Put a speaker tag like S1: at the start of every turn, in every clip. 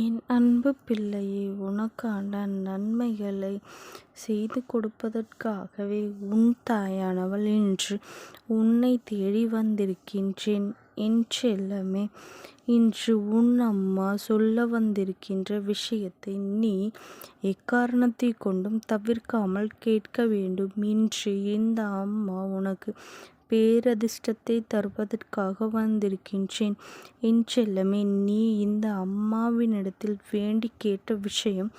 S1: என் அன்பு பிள்ளையே உனக்கான நன்மைகளை செய்து கொடுப்பதற்காகவே உன் தாயானவள் இன்று உன்னை தேடி வந்திருக்கின்றேன். என் செல்லமே இன்று உன் அம்மா சொல்ல வந்திருக்கின்ற விஷயத்தை நீ எக்காரணத்தை கொண்டும் தவிர்க்காமல் கேட்க வேண்டும். இன்று இந்த அம்மா உனக்கு பேரதிர்ஷ்டத்தை தருவதற்காக வந்திருக்கின்றேன். என் செல்லமே நீ இந்த அம்மாவினிடத்தில் வேண்டி கேட்ட விஷயம்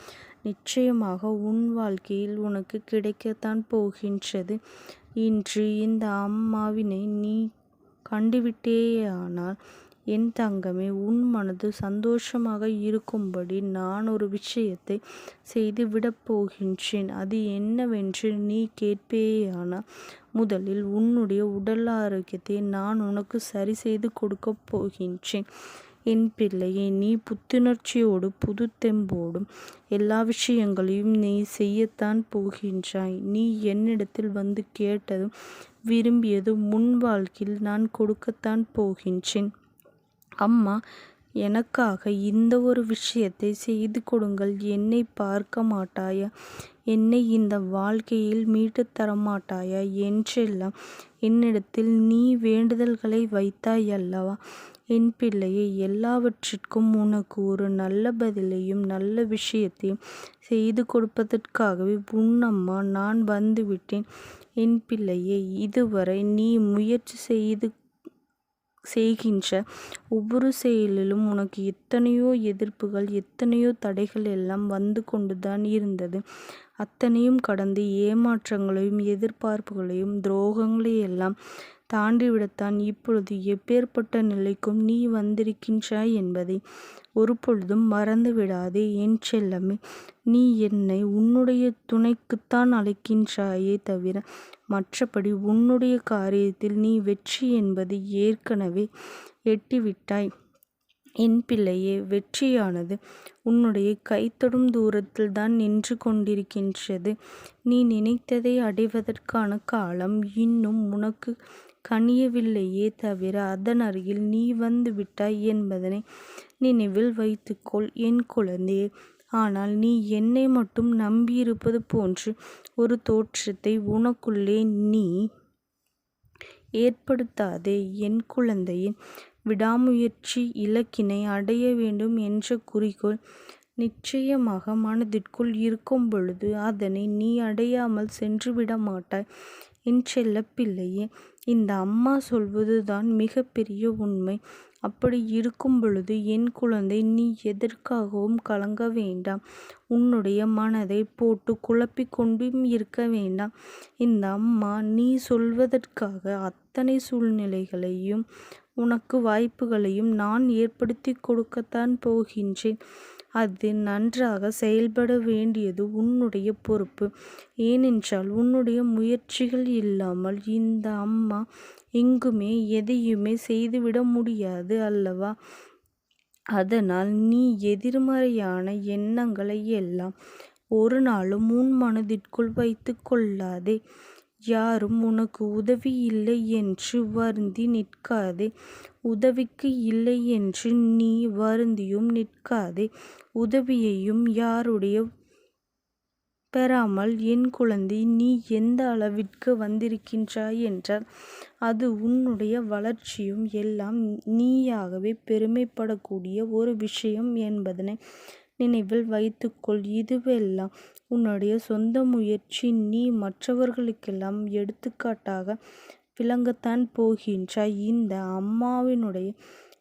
S1: நிச்சயமாக உன் வாழ்க்கையில் உனக்கு கிடைக்கத்தான் போகின்றது. இன்று இந்த அம்மாவினை நீ கண்டுவிட்டேயானால் என் தங்கமே உன் மனது சந்தோஷமாக இருக்கும்படி நான் ஒரு விஷயத்தை செய்து விடப்போகின்றேன் அது என்னவென்று நீ கேட்பேயானால் முதலில் உன்னுடைய உடல் ஆரோக்கியத்தை நான் உனக்கு சரி செய்து கொடுக்கப் போகின்றேன். என் பிள்ளையை நீ புத்துணர்ச்சியோடு புது தெம்போடும் எல்லா விஷயங்களையும் நீ செய்யத்தான் போகின்றாய். நீ என்னிடத்தில் வந்து கேட்டதும் விரும்பியதும் முன் வாழ்க்கையில் நான் கொடுக்கத்தான் போகின்றேன். அம்மா எனக்காக இந்த ஒரு விஷயத்தை செய்து கொடுங்கள். என்னை பார்க்க மாட்டாயா? என்னை இந்த வாழ்க்கையில் மீட்டு தரமாட்டாயா என்றெல்லாம் என்னிடத்தில் நீ வேண்டுதல்களை வைத்தாய் அல்லவா? என் பிள்ளையை எல்லாவற்றிற்கும் உனக்கு ஒரு நல்ல பதிலையும் நல்ல விஷயத்தையும் செய்து கொடுப்பதற்காகவே உன்னம்மா நான் வந்துவிட்டேன். என் பிள்ளையை இதுவரை நீ முயற்சி செய்து செய்கின்ற ஒவ்வொரு செயலிலும் உனக்கு எத்தனையோ எதிர்ப்புகள் எத்தனையோ தடைகள் எல்லாம் வந்து கொண்டுதான் இருந்தது. அத்தனையும் கடந்து ஏமாற்றங்களையும் எதிர்பார்ப்புகளையும் துரோகங்களையெல்லாம் தாண்டிவிடத்தான் இப்பொழுது எப்பேற்பட்ட நிலைக்கும் நீ வந்திருக்கின்றாய் என்பதை ஒரு பொழுதும் மறந்து விடாதே என் செல்லமே நீ என்னை உன்னுடைய துணைக்குத்தான் அழைக்கின்றாயே தவிர மற்றபடி உன்னுடைய காரியத்தில் நீ வெற்றி என்பது ஏற்கனவே எட்டிவிட்டாய். என் பிள்ளையே வெற்றியானது உன்னுடைய கைத்தொடும் தூரத்தில் தான் நின்று கொண்டிருக்கின்றது. நீ நினைத்ததை அடைவதற்கான காலம் இன்னும் உனக்கு கனியவில்லையே தவிர அதன் அருகில் நீ வந்து விட்டாய் என்பதனை நினைவில் வைத்துக்கொள் என் குழந்தையே ஆனால் நீ என்னை மட்டும் நம்பியிருப்பது போன்று ஒரு தோற்றத்தை உனக்குள்ளே நீ ஏற்படுத்தாதே. என் குழந்தையின் விடாமுயற்சி இலக்கினை அடைய வேண்டும் என்ற குறிக்கோள் நிச்சயமாக மனதிற்குள் இருக்கும் பொழுது அதனை நீ அடையாமல் சென்றுவிட மாட்டாய் என் செல்ல பிள்ளையே இந்த அம்மா சொல்வதுதான் மிகப்பெரிய உண்மை. அப்படி இருக்கும் பொழுது என் குழந்தை நீ எதற்காகவும் கலங்க வேண்டாம். உன்னுடைய மனதை போட்டு குழப்பிக் கொண்டும் இருக்க வேண்டாம். இந்த அம்மா நீ சொல்வதற்காக அத்தனை சூழ்நிலைகளையும் உனக்கு வாய்ப்புகளையும் நான் ஏற்படுத்தி கொடுக்கத்தான் போகின்றேன். அது நன்றாக செயல்பட வேண்டியது உன்னுடைய பொறுப்பு. ஏனென்றால் உன்னுடைய முயற்சிகள் இல்லாமல் இந்த அம்மா எங்குமே எதையுமே செய்துவிட முடியாது அல்லவா? அதனால் நீ எதிர்மறையான எண்ணங்களை எல்லாம் ஒரு நாளும் உன் மனதிற்குள் வைத்து கொள்ளாதே. யாரும் உனக்கு உதவி இல்லை என்று வருந்தி நிற்காதே. உதவிக்கு இல்லை என்று நீ வருந்தியும் நிற்காதே. உதவியையும் யாருடைய பெறாமல் என் குழந்தை நீ எந்த அளவிற்கு வந்திருக்கின்றாய் என்றால் அது உன்னுடைய வளர்ச்சியும் எல்லாம் நீயாகவே பெருமைப்படக்கூடிய ஒரு விஷயம் என்பதனை நினைவில் வைத்துக்கொள். இதுவெல்லாம் உன்னுடைய சொந்த முயற்சி. நீ மற்றவர்களுக்கெல்லாம் எடுத்துக்காட்டாக விளங்கத்தான் போகின்றாய். இந்த அம்மாவினுடைய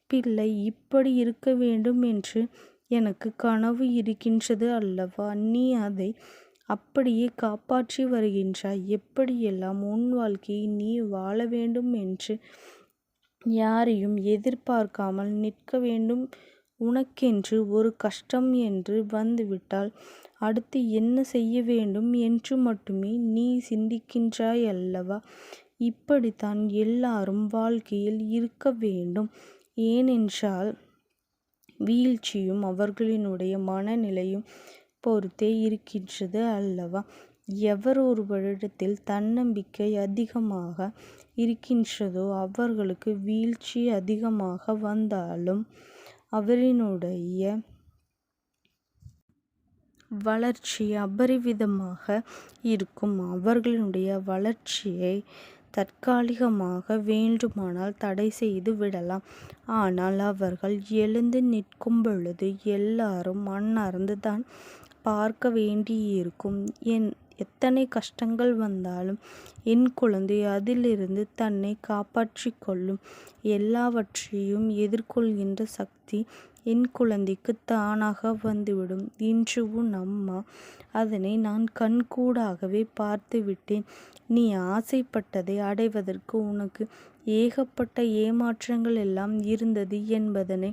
S1: பிள்ளை இப்படி இருக்க வேண்டும் என்று எனக்கு கனவு இருக்கின்றது அல்லவா? நீ அதை அப்படியே காப்பாற்றி வருகின்றாய். எப்படியெல்லாம் உன் வாழ்க்கையை நீ வாழ வேண்டும் என்று யாரையும் எதிர்பார்க்காமல் நிற்க வேண்டும் உனக்கென்று ஒரு கஷ்டம் என்று வந்துவிட்டால் அடுத்து என்ன செய்ய வேண்டும் என்று மட்டுமே நீ சிந்திக்கின்றாய் அல்லவா இப்படித்தான் எல்லாரும் வாழ்க்கையில் இருக்க வேண்டும். ஏனென்றால் வீழ்ச்சியும் அவர்களினுடைய மனநிலையும் பொறுத்தே இருக்கின்றது அல்லவா? எவர் ஒருவரிடத்தில் தன்னம்பிக்கை அதிகமாக இருக்கின்றதோ அவர்களுக்கு வீழ்ச்சி அதிகமாக வந்தாலும் அவரினுடைய வளர்ச்சி அபரிவிதமாக இருக்கும். அவர்களுடைய வளர்ச்சியை தற்காலிகமாக வேண்டுமானால் தடை செய்து விடலாம். ஆனால் அவர்கள் எழுந்து நிற்கும்பொழுது எல்லாரும் அண்ணாந்து தான் பார்க்க வேண்டியிருக்கும். என் எத்தனை கஷ்டங்கள் வந்தாலும் என் குழந்தை அதிலிருந்து தன்னை காப்பாற்றிக் கொள்ளும். எல்லாவற்றையும் எதிர்கொள்கின்ற சக்தி என் குழந்தைக்கு தானாக வந்துவிடும். இன்று உன் அம்மா அதனை நான் கண்கூடாகவே பார்த்துவிட்டேன். நீ ஆசைப்பட்டதை அடைவதற்கு உனக்கு ஏகப்பட்ட ஏமாற்றங்கள் எல்லாம் இருந்தது என்பதனை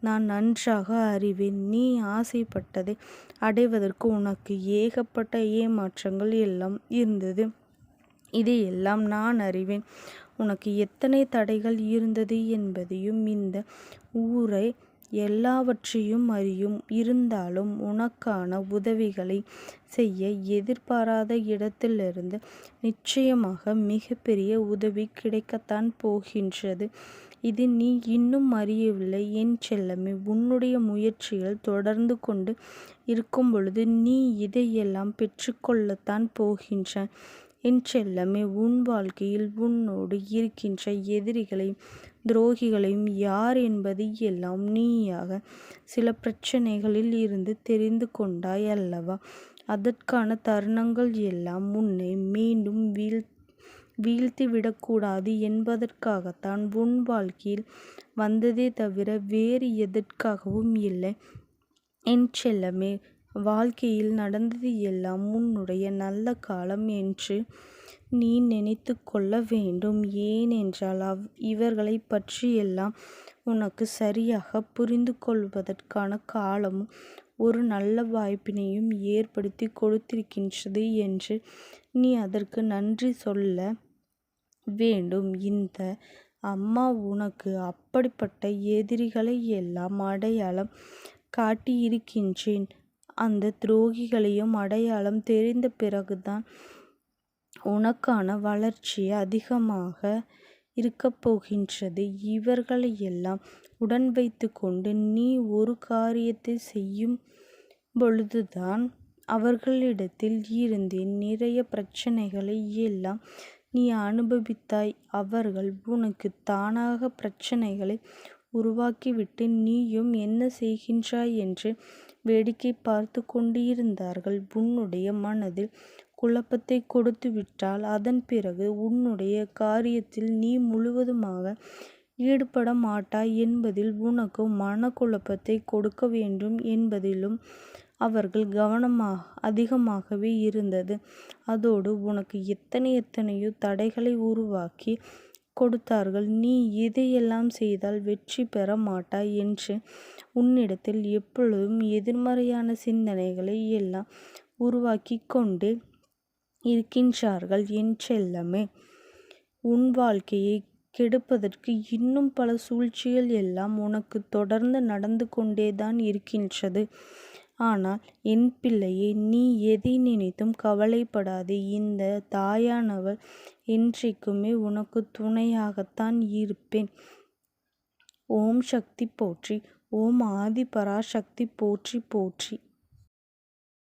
S1: நான் நன்றாக அறிவேன். நீ ஆசைப்பட்டதை அடைவதற்கு உனக்கு ஏகப்பட்ட ஏமாற்றங்கள் எல்லாம் இருந்தது. இதையெல்லாம் நான் அறிவேன். உனக்கு எத்தனை தடைகள் இருந்தது என்பதையும் இந்த ஊரை எல்லாவற்றையும் அறியும். இருந்தாலும் உனக்கான உதவிகளை செய்ய எதிர்பாராத இடத்திலிருந்து நிச்சயமாக மிகப்பெரிய உதவி கிடைக்கத்தான் போகின்றது. இது நீ இன்னும் அறியவில்லை என் செல்லமே. உன்னுடைய முயற்சிகள் தொடர்ந்து கொண்டு இருக்கும்பொழுது நீ இதையெல்லாம் பெற்றுக்கொள்ளத்தான் போகின்ற என் செல்லமே. உன் வாழ்க்கையில் உன்னோடு இருக்கின்ற எதிரிகளையும் துரோகிகளையும் யார் என்பதை எல்லாம் நீயாக சில பிரச்சனைகளில் இருந்து தெரிந்து கொண்டாய் அல்லவா? அதற்கான தருணங்கள் எல்லாம் உன்னை மீண்டும் வீழ்த்திவிடக்கூடாது என்பதற்காகத்தான் உன் வாழ்க்கையில் வந்ததே தவிர வேறு எதற்காகவும் இல்லை. என் செல்லமே. வாழ்க்கையில் நடந்தது எல்லாம் உன்னுடைய நல்ல காலம் என்று நீ நினைத்து கொள்ள வேண்டும். ஏனென்றால் அவ் இவர்களைப் பற்றியெல்லாம் உனக்கு சரியாக புரிந்து கொள்வதற்கான காலமும் ஒரு நல்ல வாய்ப்பினையும் ஏற்படுத்தி கொடுத்திருக்கின்றது என்று நீ அதற்கு நன்றி சொல்ல வேண்டும். இந்த அம்மா உனக்கு அப்படிப்பட்ட எதிரிகளை எல்லாம் அடையாளம் காட்டியிருக்கின்றேன். அந்த துரோகிகளையும் அடையாளம் தெரிந்த பிறகுதான் உனக்கான வளர்ச்சி அதிகமாக இருக்கப்போகின்றது. இவர்களையெல்லாம் உடன் வைத்து கொண்டு நீ ஒரு காரியத்தை செய்யும் பொழுதுதான் அவர்களிடத்தில் இருந்து நிறைய பிரச்சனைகளை எல்லாம் நீ அனுபவித்தாய். அவர்கள் உனக்குத் தானாக பிரச்சனைகளை உருவாக்கிவிட்டு நீயும் என்ன செய்கின்றாய் என்று வேடிக்கை பார்த்துக் கொண்டிருந்தார்கள். உன்னுடைய மனதில் குழப்பத்தைக் கொடுத்துவிட்டால் அதன் பிறகு உன்னுடைய காரியத்தில் நீ முழுவதுமாக ஈடுபட மாட்டாய் என்பதில் உனக்கு மனக்குழப்பத்தை கொடுக்க வேண்டும் என்பதிலும் அவர்கள் கவனமாக அதிகமாகவே இருந்தது. அதோடு உனக்கு எத்தனை எத்தனையோ தடைகளை உருவாக்கி கொடுத்தார்கள். நீ இதையெல்லாம் செய்தால் வெற்றி பெற மாட்டாய் என்று உன்னிடத்தில் எப்பொழுதும் எதிர்மறையான சிந்தனைகளை எல்லாம் உருவாக்கி கொண்டு இருக்கின்றார்கள். என் செல்லமே. உன் வாழ்க்கையை கெடுப்பதற்கு இன்னும் பல சூழ்ச்சிகள் எல்லாம் உனக்கு தொடர்ந்து நடந்து கொண்டேதான் இருக்கின்றது. ஆனால் என் பிள்ளையே நீ எதை நினைத்தும் கவலைப்படாதே. இந்த தாயானவள் என்றைக்குமே உனக்கு துணையாகத்தான் இருப்பேன். ஓம் சக்தி போற்றி ஓம் ஆதி பராசக்தி போற்றி போற்றி